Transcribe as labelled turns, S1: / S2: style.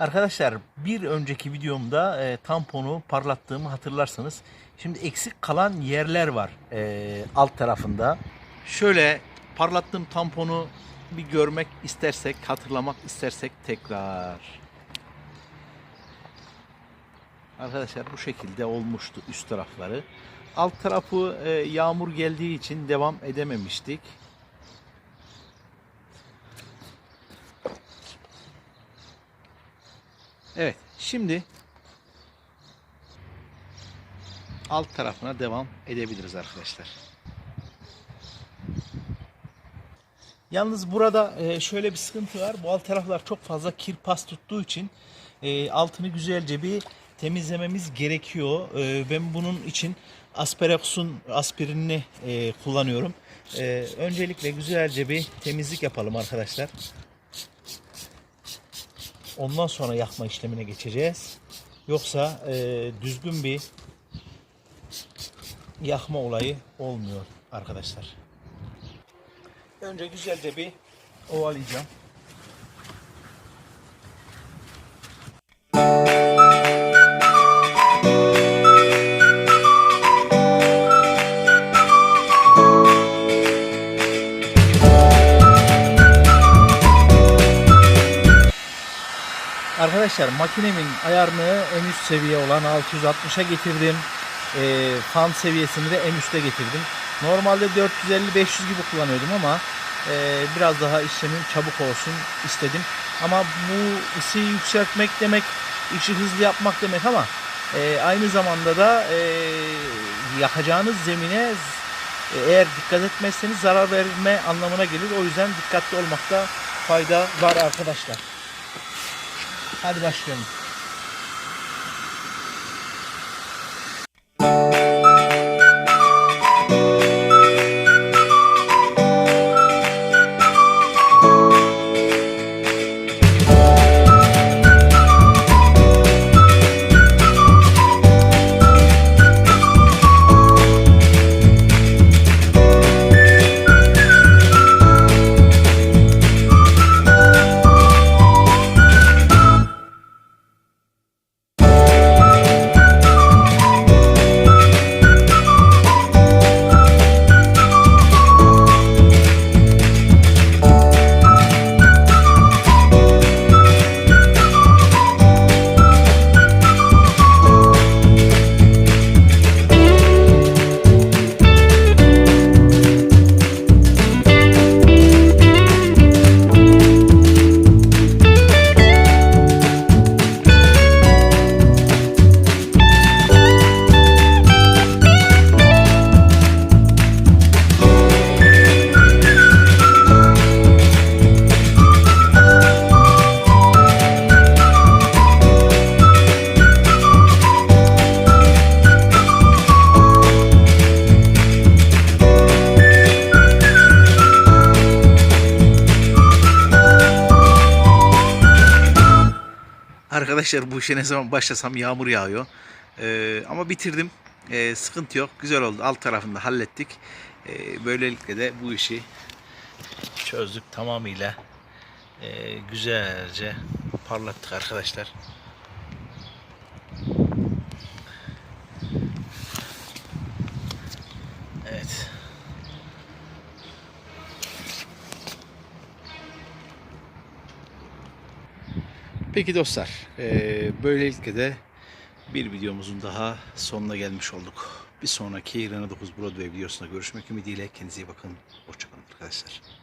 S1: Arkadaşlar bir önceki videomda e, tamponu parlattığımı hatırlarsanız. Şimdi eksik kalan yerler var e, alt tarafında. Şöyle parlattığım tamponu bir görmek istersek, hatırlamak istersek tekrar. Arkadaşlar bu şekilde olmuştu üst tarafları. Alt tarafı e, yağmur geldiği için devam edememiştik. Evet, şimdi alt tarafına devam edebiliriz arkadaşlar. Yalnız burada e, şöyle bir sıkıntı var. Bu alt taraflar çok fazla kirpas tuttuğu için e, altını güzelce bir temizlememiz gerekiyor. E, Ben bunun için Asperox'un aspirinini kullanıyorum. Öncelikle güzelce bir temizlik yapalım arkadaşlar. Ondan sonra yakma işlemine geçeceğiz. Yoksa e, düzgün bir yakma olayı olmuyor arkadaşlar. Önce güzelce bir ovalayacağım. Arkadaşlar makinemin ayarını en üst seviye olan 660'a getirdim. E, fan seviyesini de en üste getirdim. Normalde 450-500 gibi kullanıyordum ama e, biraz daha işlemim çabuk olsun istedim. Ama bu ısıyı yükseltmek demek, işi hızlı yapmak demek ama e, aynı zamanda da e, yakacağınız zemine e, eğer dikkat etmezseniz zarar verme anlamına gelir. O yüzden dikkatli olmakta fayda var arkadaşlar. Hadi başlayalım. Arkadaşlar bu işe ne zaman başlasam yağmur yağıyor. Ee, ama bitirdim. Ee, sıkıntı yok. Güzel oldu. Alt tarafını da hallettik. Ee, böylelikle de bu işi çözdük tamamıyla. Ee, güzelce parlattık arkadaşlar. Evet. Peki dostlar, eee, böylelikle de bir videomuzun daha sonuna gelmiş olduk. Bir sonraki Rena 9 Broadway videosunda görüşmek ümidiyle kendinize iyi bakın. Hoşçakalın arkadaşlar.